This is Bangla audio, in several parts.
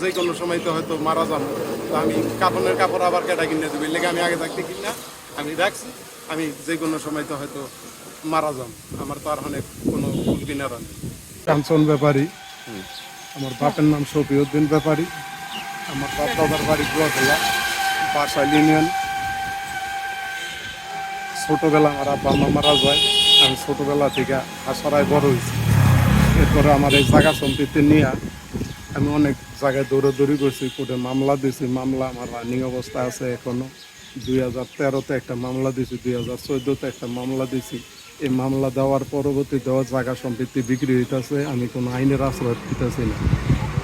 যে কোনো সময় তো হয়তো মারা যাব। তো আমি কাপড়ের কাপড় আবার কেটা কিনে দেবো? লেগে আমি আগে থাকতে কিনা আমি রাখছি আমি যে কোনো সময় তো হয়তো মারা যাম আমার তো আর অনেক কোনো ফুল কিনার নেই কাঞ্চন ব্যাপারী আমার বাপের নাম শফিউদ্দিন ব্যাপারী আমার বাপ দাদার বাড়ি গুয়াখোলা বাসাইল ইউনিয়ন ছোটবেলা আমার আব্বা আম্মা মারা যায় আমি ছোটোবেলা থেকে আশারায় বড় হয়েছি। এরপরে আমার এই জায়গা সম্পত্তি নিয়ে আমি অনেক জায়গায় দৌড়াদৌড়ি করছি, কোর্টে মামলা দিয়েছি, মামলা, আমার রানিং অবস্থা আছে এখনও দুই হাজার তেরোতে একটা মামলা দিয়েছি, দুই হাজার চোদ্দোতে একটা মামলা দিয়েছি। এই মামলা দেওয়ার পরবর্তী দেওয়া জায়গা সম্পত্তি বিক্রি হইতেছে, আমি কোনো আইনের আশ্রয় দিতেছি না।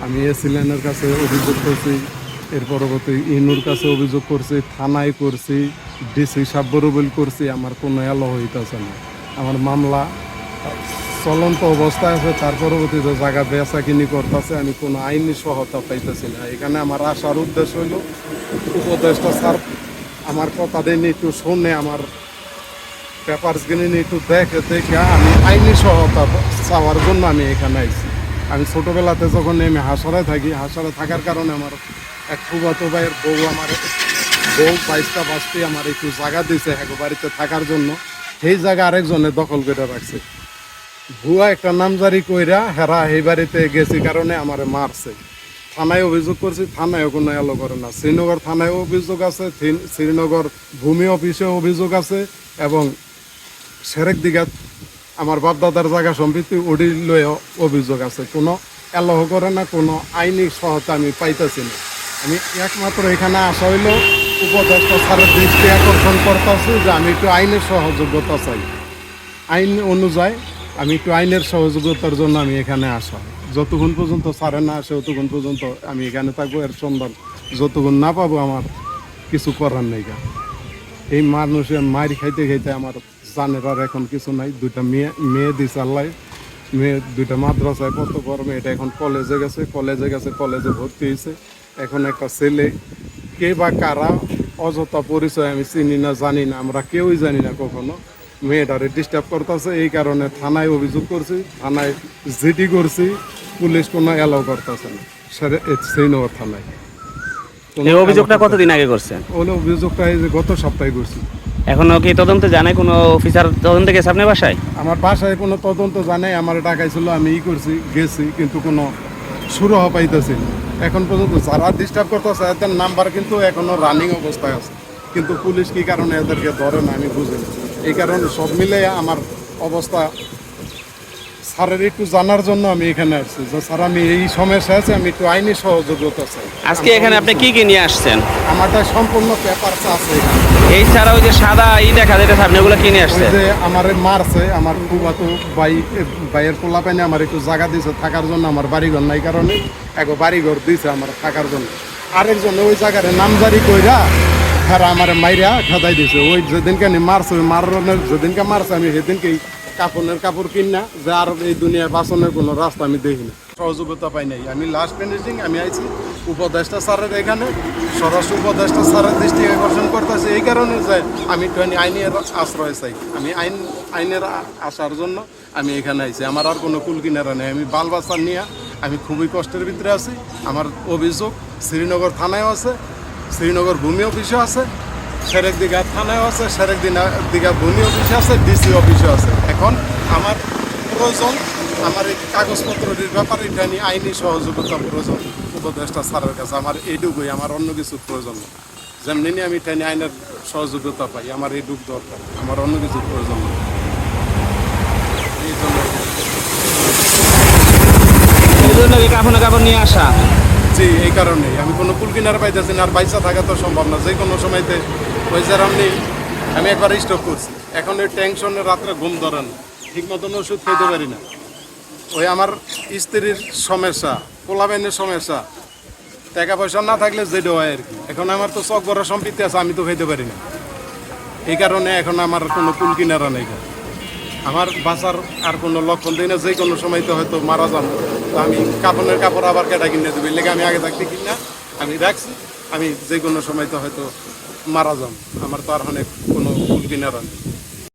আমি এসিলেনের কাছে অভিযোগ করছি, এর পরবর্তী ইনুর কাছে অভিযোগ করছি, থানায় করছি, ডিসি সাব্যরুবিল করছি, আমার কোনো এলো হইতেছে না। আমার মামলা চলন্ত অবস্থায় আছে, তার পরবর্তীতে জায়গা বেচা কিনি করতেছে, আমি কোনো আইনি সহায়তা পাইতেছি না। এখানে আমার আসার উদ্দেশ্য হইল, উপদেষ্টা স্যার আমার কথা দিয়ে একটু শুনে আমার পেপারস কিনে একটু দেখে দেখে আমি আইনি সহায়তা চাওয়ার জন্য আমি এখানে আইছি। আমি ছোটোবেলাতে যখন আমি হাসরে থাকি, হাসরে থাকার কারণে আমার এক ফুবাতো ভাইয়ের বউ আমার, বউ বাইশটা বাসটি আমার একটু জায়গা দিয়েছে এক বাড়িতে থাকার জন্য। সেই জায়গা আরেকজনে দখল করে রাখছে। ভুয়া একটা নামজারি কইরা হেরা এই বাড়িতে গেছি কারণে আমারে মারছে। থানায় অভিযোগ করছি থানায় কোনো এলো করে না। শ্রীনগর থানায় অভিযোগ আছে শ্রীনগর ভূমি অফিসে অভিযোগ আছে এবং সেরেক দিঘাত আমার বাপ দাদার জায়গা সম্পত্তি ওডি লয়ে অভিযোগ আছে। কোনো এলহ করে না, কোনো আইনি সহায়তা আমি পাইতেছি না। আমি একমাত্র এখানে আসা হইল, উপদেষ্টা স্যারের দৃষ্টি আকর্ষণ করতেছি যে আমি একটু আইনের সহযোগিতা চাই। আইন অনুযায়ী আমি একটু আইনের সহযোগিতার জন্য আমি এখানে আসা। যতক্ষণ পর্যন্ত সারে না আসে ততক্ষণ পর্যন্ত আমি এখানে থাকব। এর সন্ধান যতক্ষণ না পাবো, আমার কিছু করার নেই। এই মানুষের মারি খাইতে খাইতে আমার জানের আর এখন কিছু নাই। দুইটা মেয়ে মেয়ে দিছে আল্লাহ। মেয়ে, দুইটা মাদ্রাসায় কত বড় মেয়েটা এখন কলেজে গেছে। কলেজে গেছে, কলেজে ভর্তি হয়েছে এখন একটা ছেলে, কে বা কারা, অযথা পরিচয় আমি চিনি না, জানি না। আমরা কেউই জানি না কখনো। মেয়েটারে ডিস্টার্ব করতেছে এই কারণে থানায় অভিযোগ করছি থানায় জিডি করছি পুলিশ কোনো অ্যালাউ করতেছে না। শ্রীনগর থানায়। এই অভিযোগটা কতদিন আগে করছেন? ওই অভিযোগটা এই যে গত সপ্তাহে করছি। এখনও কি তদন্তে জানায় কোনো অফিসার তদন্তে গেছে আপনার বাসায়? আমার বাসায় কোনো তদন্ত জানাই আমার ডাকাইছিল আমি ই করছি গেছি কিন্তু কোনো শুরু হওয়া পাইতেছি। এখন পর্যন্ত যারা ডিস্টার্ব করতেছে এদের নাম্বার কিন্তু এখনও রানিং অবস্থায় আছে। কিন্তু পুলিশ কি কারণে এদেরকে ধরে না আমি বুঝি এই কারণে সব মিলে আমার অবস্থা। স্যারের একটু জানার জন্য আমি এখানে আসছি। যে স্যার আমি এই সমস্যা আছে আমি একটু আইনি সহযোগিতা চাই। আজকে এখানে আপনি কি কি নিয়ে আসছেন? আমারটা সম্পূর্ণ পেপার আছে এই ছাড়া ওই যে সাদা ই দেখা যেতেছে আপনি ওগুলো কিনে আসছেন? যে আমার মারছে আমার ফুবাতো ভাই ভাইয়ের পোলা পাইনে আমার একটু জায়গা দিয়েছে থাকার জন্য আমার বাড়িঘর নাই কারণে। এক বাড়িঘর দিয়েছে আমার থাকার জন্য। আরেকজন ওই জায়গায় নামজারি কইরা হ্যাঁ আমার মাইরা খেদাই দিয়েছে ওই যেদিনকে আমি মারছে, ওই মারনের যেদিনকে মারছে, আমি সেদিনকেই কাপড়ের কাপড় কিনা যে আর এই দুনিয়ায় বাঁচানোর কোনো রাস্তা আমি দেখি না। সহযোগিতা পাই নাই। আমি লাস্ট ফিনিশিং আমি আইছি উপদেষ্টা স্যারের এখানে সরাসরি উপদেষ্টা স্যারের দৃষ্টি আকর্ষণ করতেছে। এই কারণে যে আমি একটু আইনের আশ্রয় চাই। আমি আইন, আইনের আসার জন্য আমি এখানে আইছি। আমার আর কোনো কুল কিনারা নেই। আমি বাল বাচ্চা নিয়ে আমি খুবই কষ্টের ভিতরে আছি। আমার অভিযোগ শ্রীনগর থানায়ও আছে শ্রীনগর ভূমি অফিসও আছে, সেরেক দিঘা থানায়ও আছে, সেরেক দিঘা ভূমি অফিসে আছে, ডিসি অফিসে আছে। এখন আমার প্রয়োজন, আমার এই কাগজপত্রের ব্যাপারে এটা নিয়ে আইনি সহযোগিতা প্রয়োজন উপদেষ্টা স্যারের কাছে। আমার এইটুকুই, আমার অন্য কিছু প্রয়োজন নেই। যেমনি নিয়ে আমি এটা নিয়ে আইনের সহযোগিতা পাই। আমার এইটুক দরকার, আমার অন্য কিছু প্রয়োজন নেই। এই এই জন্য কাপড় কাপড় নিয়ে আসা? জি এই কারণেই। আমি কোনো কুল কিনার পাইতেছি না, আর বাইসা থাকা তো সম্ভব না। যে কোনো সময়তে ওই নেই আমি একবার স্টক করছি। এখন ওই টেনশনে রাত্রে ঘুম ধরে না। ঠিক মতন ওষুধ খেতে পারি না। ওই আমার স্ত্রীর সমস্যা, পোলাবাইনের সমস্যা। টাকা পয়সা না থাকলে যেটা হয় আর কি। এখন আমার তো চক বড় সম্পত্তি আছে, আমি তো খাইতে পারি না। এই কারণে এখন আমার কোনো কুল কিনারা নেই। আমার বাঁচার আর কোনো লক্ষণ দিই না। যে কোনো সময় তো হয়তো মারা যাব। তো আমি কাপড়ের কাপড় আবার কেটা কিনে দেবে। লেগে আমি আগে থাকতে কিনা আমি রাখছি। আমি যে কোনো সময় তো হয়তো মারা যাম। আমার তো আর অনেক কোনো কুলবিনার নেই